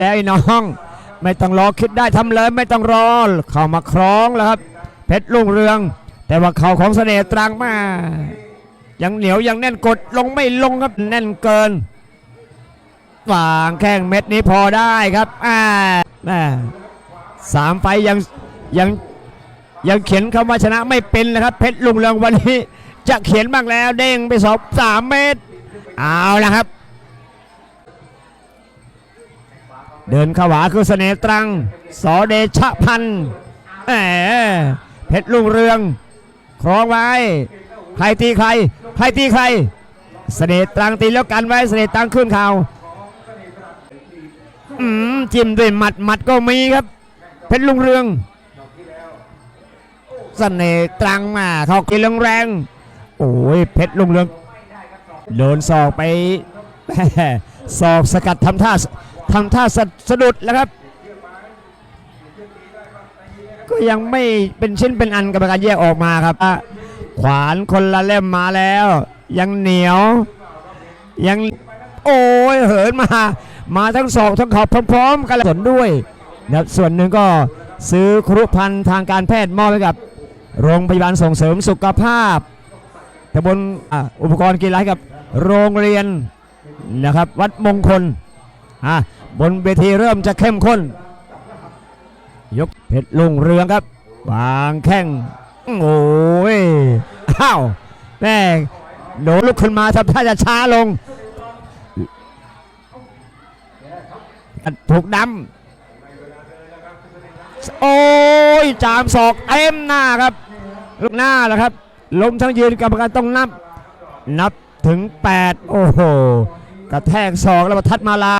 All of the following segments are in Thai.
ไอ้น้อง ไม่ต้องรอคิดได้ทำเลยไม่ต้องรอเข้ามาคล้องแล้วครับ เพชรลุ่งเรือง แต่ว่าเข่าของเสน่ห์ตรังมายังเหนียวยังแน่นกดลงไม่ลงครับแน่นเกินวางแข้งเม็ดนี้พอได้ครับอ่าแม่สามไฟยังยังยังเขียนคำว่าชนะไม่เป็นนะครับ เพชรลุงเรืองวันนี้ จะเขียนบ้างแล้วเด้งไปสอบสามเมตร เอาละครับ เดินขวาคือเสน่ตรัง สอเดชะพันธ์แหมเพชรลุงเรือง ครองไว้ ใครตีใคร ใครตีใคร เสน่ตรังตีแล้วกันไว้ เสน่ตรังขึ้นเข่าอืมจิ้มด้วยหมัดหมัดก็มีครับ เพชรลุงเรือง เสน่ตรังมาเขากินแรงโอ้ยเพชรลุงเรืองโดนศอกไปศอกสกัดทำท่า ทำท่าสะสะดุดแล้วครับ ก็ยังไม่เป็นชิ้นเป็นอันกรรมการแยกออกมาครับ ขวานคนละเล่มมาแล้ว ยังเหนียว ยังโอ้ยเหินมา มาทั้งศอกทั้งข่าพร้อมๆกันสนด้วยนะส่วนหนึ่งก็ซื้อครุภัณฑ์ทางการแพทย์มอบให้กับ โรงพยาบาลส่งเสริมสุขภาพตำบลอะอุปกรณ์กีฬาให้กับโรงเรียนนะครับ วัดมงคล อะบนเวทีเริ่มจะเข้มข้น ยกเพชรลุงเรืองครับวางแข้งโอ้ยอ้าวแม่โดนลุกขึ้นมาทำท่าจะช้าลงถูกดำโอ้ยจามศอกเต็มหน้าครับลูกหน้าแล้วครับล้มทั้งยืนกรรมการต้องนับ นับถึง 8 โอ้โห กระแทกศอกแล้วมาทัดมาลา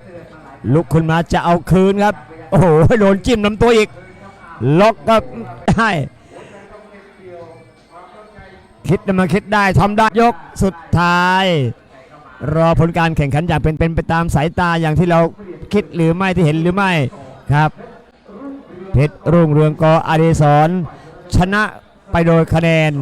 ลุกขึ้นมาจะเอาคืนครับ โอ้โหโดนจิ้มลำตัวอีก ล็อกก็ได้คิดมาคิดได้ทำได้ยกสุดท้าย รอผลการแข่งขันอย่างเป็นเป็นไปตามสายตาอย่างที่เราคิดหรือไม่ที่เห็นหรือไม่ครับเพชรรุ่งเรืองกออดิศรชนะไปโดยคะแนน